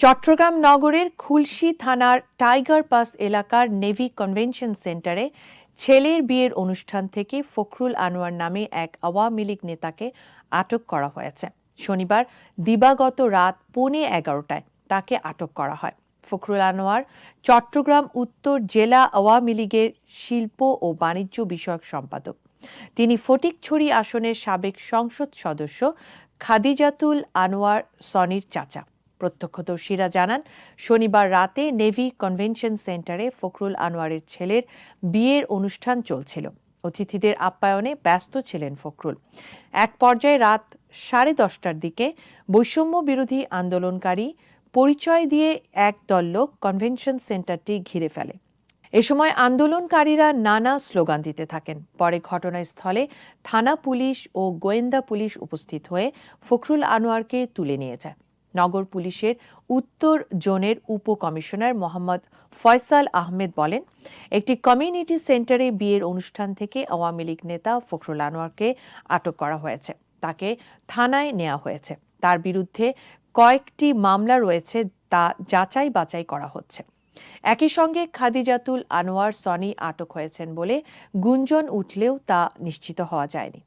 চট্টগ্রাম নগরের খুলশি থানার Tiger Pass এলাকার নেভি কনভেনশন সেন্টারে ছেলের বিয়ের অনুষ্ঠান থেকে ফখরুল আনোয়ার নামে এক আওয়ামী লীগ নেতাকে আটক করা হয়েছে। শনিবার দিবাগত রাত পৌনে এগারোটায় তাকে আটক করা হয়। ফখরুল আনোয়ার চট্টগ্রাম উত্তর জেলা আওয়ামী লীগের শিল্প ও বাণিজ্য বিষয়ক সম্পাদক। তিনি ফটিকছড়ি আসনের সাবেক সংসদ সদস্য খাদিজাতুল আনোয়ার সনির চাচা। প্রত্যক্ষদর্শীরা জানান, শনিবার রাতে নেভি কনভেনশন সেন্টারে ফখরুল আনোয়ারের ছেলের বিয়ের অনুষ্ঠান চলছিল। অতিথিদের আপ্যায়নে ব্যস্ত ছিলেন ফখরুল। এক পর্যায়ে রাত সাড়ে দশটার দিকে বৈষম্য বিরোধী আন্দোলনকারী পরিচয় দিয়ে এক দল লোক কনভেনশন সেন্টারটি ঘিরে ফেলে। এ সময় আন্দোলনকারীরা নানা স্লোগান দিতে থাকেন। পরে ঘটনাস্থলে থানা পুলিশ ও গোয়েন্দা পুলিশ উপস্থিত হয়ে ফখরুল আনোয়ারকে তুলে নিয়ে যায়। নগর পুলিশের উত্তর জোনের উপ কমিশনার মোহাম্মদ ফয়সাল আহমেদ বলেন, একটি কমিউনিটি সেন্টারে বিয়ের অনুষ্ঠান থেকে আওয়ামী লীগ নেতা ফখরুল আনোয়ারকে আটক করা হয়েছে। তাকে থানায় নেওয়া হয়েছে। তার বিরুদ্ধে কয়েকটি মামলা রয়েছে তা যাচাই বাছাই করা হচ্ছে। একই সঙ্গে খাদিজাতুল আনোয়ার সনি আটক হয়েছেন বলে গুঞ্জন উঠলেও তা নিশ্চিত হওয়া যায়নি।